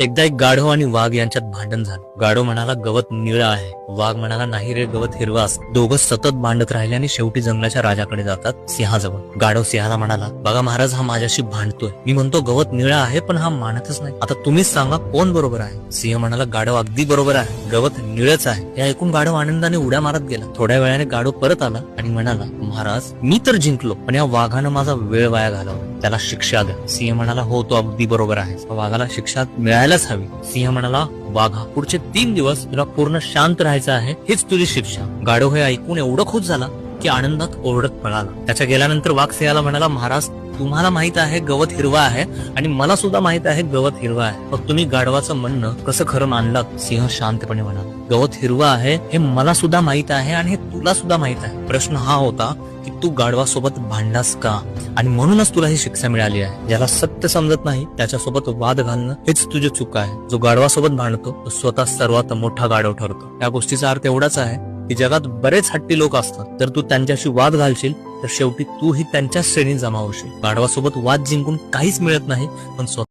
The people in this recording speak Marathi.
एकदा एक गाढव आणि वाघ यांच्यात भांडण झालं. गाढव म्हणाला गवत निळं आहे. वाघ म्हणाला नाही रे गवत हिरवं अस दोघं सतत भांडत राहिले आणि शेवटी जंगलाच्या राजाकडे जातात सिंहाजवळ. गाढव सिंहाला म्हणाला बघा महाराज हा माझ्याशी भांडतोय. मी म्हणतो गवत निळं आहे पण हा मानतच नाही. आता तुम्हीच सांगा कोण बरोबर आहे? सिंह म्हणाला गाढव अगदी बरोबर आहे. गवत निळच आहे. हे ऐकून गाढव आनंदाने उड्या मारत गेला. थोड्या वेळाने गाढव परत आला आणि म्हणाला महाराज मी तर जिंकलो पण या वाघानं माझा वेळ वाया घालवला. त्याला शिक्षा द्या. सिंह म्हणाला हो तो अगदी बरोबर आहे. वाघाला शिक्षा जायलाच हवी. सिंह म्हणाला वाघा पुढचे तीन दिवस तुला पूर्ण शांत राहायचं आहे हीच तुझी शिक्षा. गाढव हे ऐकून एवढं खुश झाला. की आनंदात ओरडत पळाला. त्याच्या गेल्यानंतर वाघसिंहाला म्हणाला महाराज तुम्हाला माहीत आहे गवत हिरवा आहे आणि मला सुद्धा माहीत आहे गवत हिरवा आहे. मग तुम्ही गाढवाचं म्हणणं कसं खरं मानलात? सिंह शांतपणे म्हणाला गवत हिरवा आहे हे मला सुद्धा माहीत आहे आणि हे तुला सुद्धा माहीत आहे. प्रश्न हा होता की तू गाढवासोबत भांडलास का? आणि म्हणूनच तुला ही शिक्षा मिळाली आहे. ज्याला सत्य समजत नाही त्याच्यासोबत वाद घालणं हेच तुझी चूक आहे. जो गाढवासोबत भांडतो तो स्वतः सर्वात मोठा गाढव ठरतो. या गोष्टीचा अर्थ एवढाच आहे की जगात बरेच हट्टी लोक असतात. तर तू त्यांच्याशी वाद घालशील तर शेवटी तूही त्यांच्या श्रेणीत जमा होशील. गाढवासोबत वाद जिंकून काहीच मिळत नाही पण स्वतः